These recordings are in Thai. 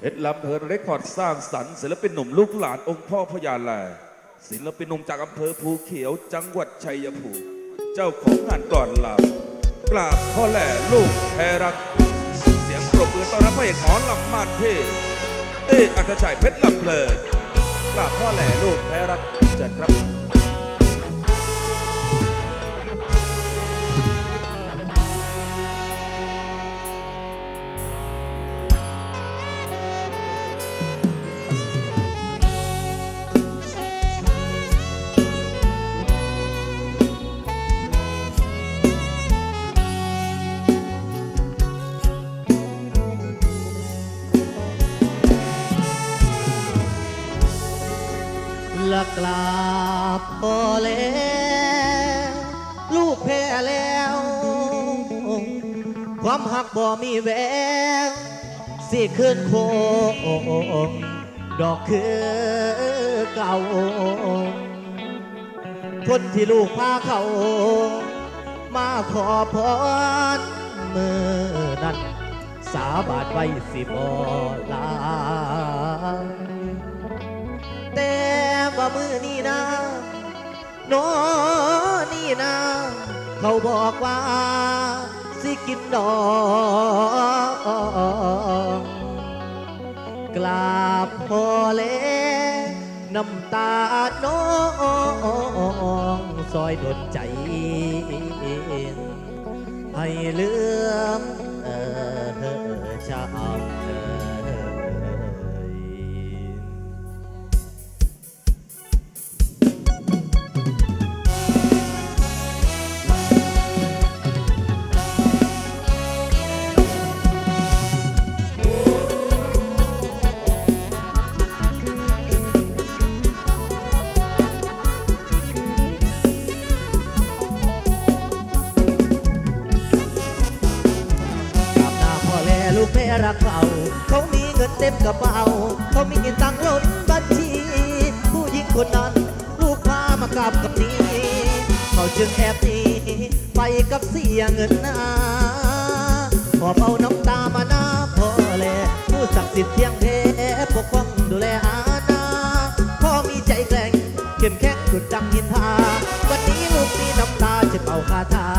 เพชรลำเพลินเรคคอร์ดสร้างสรรค์ศิลปินหนุ่มลูกหลานองค์พ่อพญาแลศิลปินหนุ่มจากอำเภอภูเขียวจังหวัดชัยภูมิเจ้าของงานก่อนลากราบพ่อแหล่ลูกแพรรัก เสียงปรบมือต้อนรับพระเอกหมอลำมาดเทเอกอัครชัยเพชรลำเพลินกราบพ่อแหล่ลูกแพรรักเชิญครับ ละกราบพอแล้วลูกแพ้แล้ว ความหักบ่มีแววสิขึ้นโคงดอกคือเก่าคนที่ลูกพาเขา มาขอพรเมื่อนั้น สาบานไว้สิบอลา มือนี่นะโนนี่นะเขาบอกว่า สิกินดองกราบพอแล้น้ำตาน้องซอยดนใจให้เลื่อมเออชาเคนนั้น ลูกพามากราบกับนี้ เขาจึงแอบหนีไปกับเสียเงินนาพอเอาน้ำตามาหน้าพ่อแลผู้ศักดิ์สิทธิ์เที่ยงแท้ปกป้องดูแลอาณาพ่อมีใจแกร่งเข้มแข็งดุดดังหินทาวันนี้ลูกมีน้ำตาจะเป่าคาถา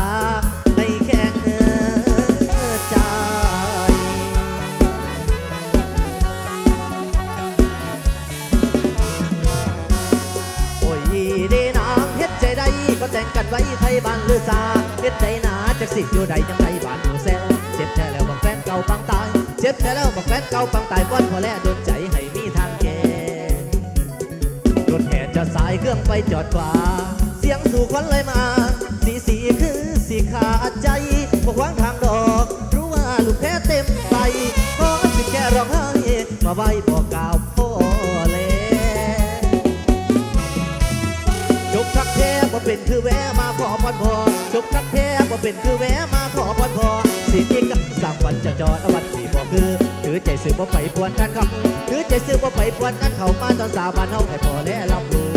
จากสิอยู่ใดจังไรบ้านอยู่แซวเจ็บแท้แล้วบอกแฟนเก่าปังตาย เจ็บแท้แล้วบอกแฟนเก่าปังตายก้อนพอแล้วโดนใจให้มีทางแก้รถแห่จะสายเครื่องไปจอดขวา เสียงสู่ควันเลยมา สีสีคือสีขาดใจบอกวางทางดอก รู้ว่าลูกแพ้เต็มไปขอสิแค่ร้องไห้มาไว้บอกกล่าวพ่อแลจบคักแท้บ่เป็นคือแวะมาขอพรพอจบคักแท้บ่ เป็นคือแวะมาขอพรพอสิเอกกับสร้างวันจะจอดวันที่บ่คือ ถือใจซื้อบ่ไปปวนกันคำถือใจซื้อบ่ไปปวนกันเข้ามาตอนสาบานเฮาให้พอและรับรู้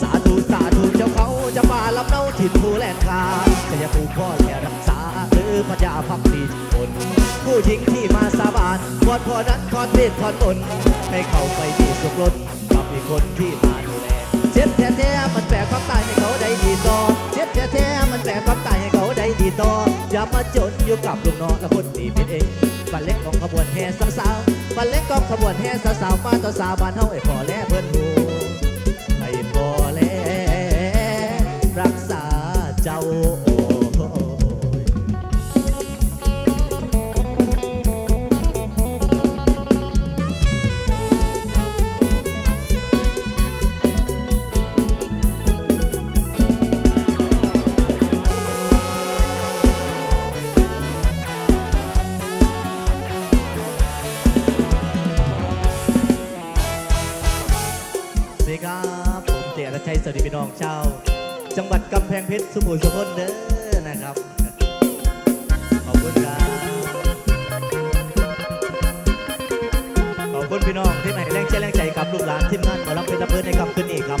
สาธุสาธุเจ้าเขาจะมาลำเนาถิ่นผู้แลนคาจะอย่าผูกพ่อแค่รักษาหรือพญาพักดีคนผู้หญิงที่มาสาบานวอนพอนั้นขอเทศขอตนให้เขาไปที่สุขล้นกับมีคนที่มา มาจนอยู่กับลูกน้องและคนที่เป็นเองบันเล็กของขบวนแห่สาวๆบันเล็กของขบวนแห่สาวๆมาต่อสาวบ้านเฮาไอ้พอและเพิ่นหู ผมเตียรชัยสวัสดีพี่น้องชาวจังหวัดกำแพงเพชรสุโขทัยสุพรเด้อนะครับ ขอบคุณครับขอบคุณพี่น้องที่ไหนแรงใจแรงใจกับลูกหลานทีมงานขอรับเป็นตะเพินในคำขึ้นนี้ครับ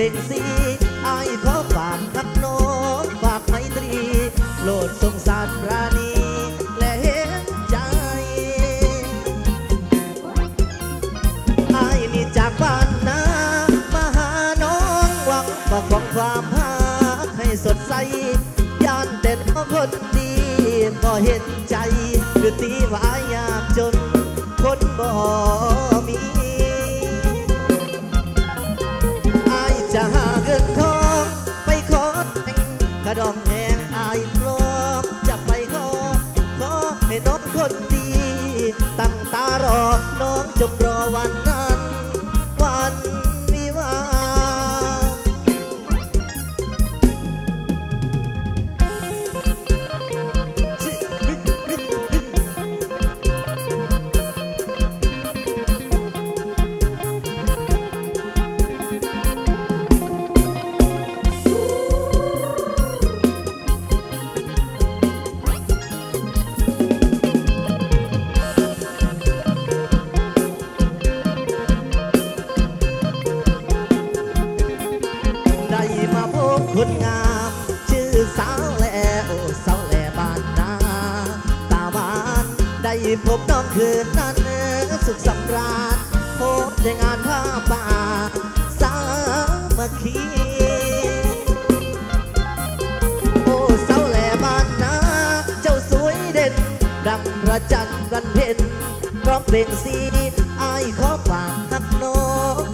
ลงสีไอ้ขอฝากกับน้องฝากไมตรีโหลดสงสารพราณีและเห็นใจไอ้นี่จากบ้านนามาหาน้องหวังบอกความหาให้สดใสย่านเด็ดของคนดีก็เห็นใจหรือตีวายาายพรอมจะไปหอขอให้น้องคนดี ตั้งตารอน้องจงรอวัน ที่พบน้องคืนนั้นสุขสำราญพบในงานผ้าป่าสามัคคีโอ้สาวแหลมานนาเจ้าสวยเด่น ดังพระจันทร์วันเพ็ญพร้อมเปล่งสีอายขอฝากหักน้อ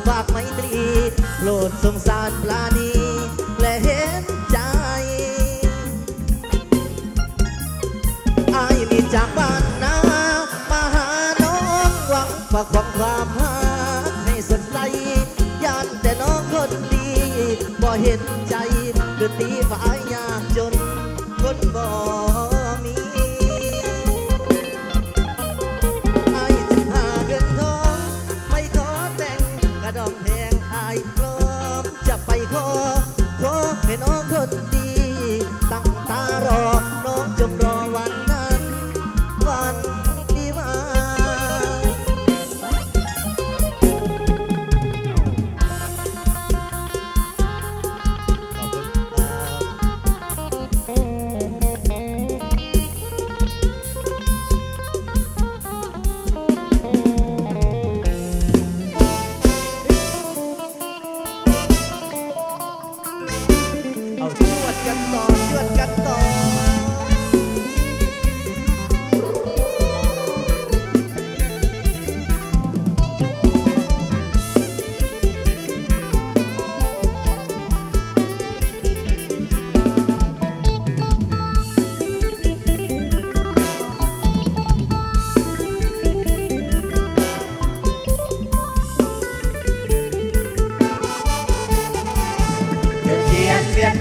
ฝากไมตรีโปรดสงสารปลานี see if I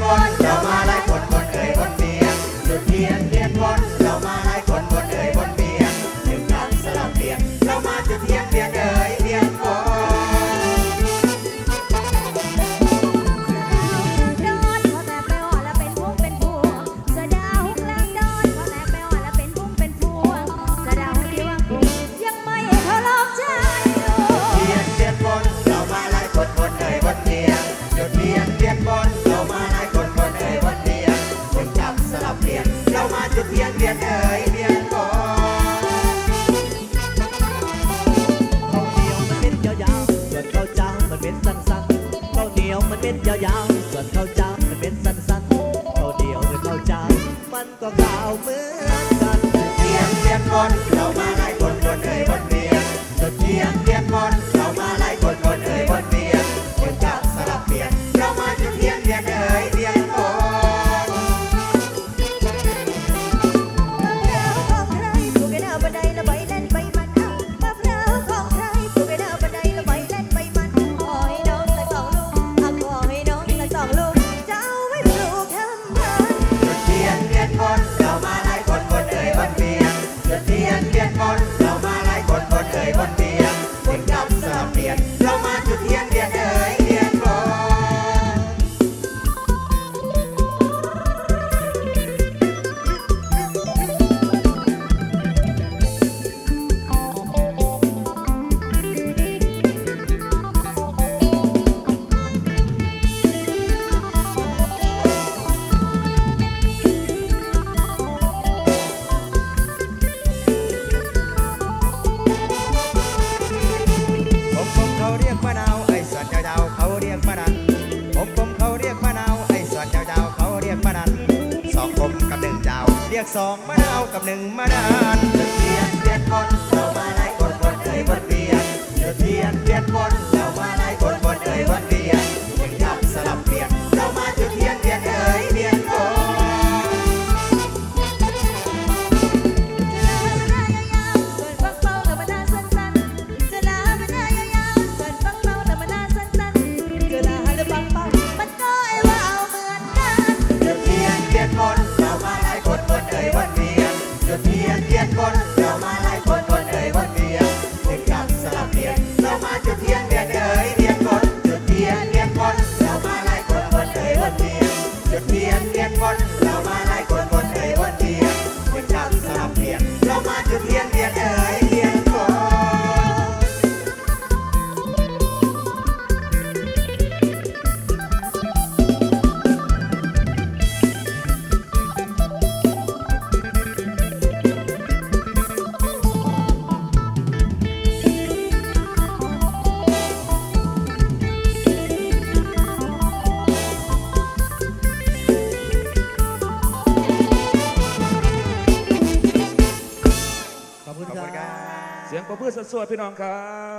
one know. าวส่วนข้าวเจ้าจะเป็นสั้นๆข้าวเดียวหรือข้าวจ้า มันก็ขาวเหมือนกันเทียงเทียงคนเรามาให้คนคนเอ่ยคนเรียนเทียงเทียง ขสองมะนาวกับหนึ่งมะนานเดือดเทียนเทียนคนเรามาไล่คนคนเอ่ยวนเวียนเดือดเทียนเทียนคนเรามาไล่คนคนเอ่ยวนเวียน พี่น้องครับ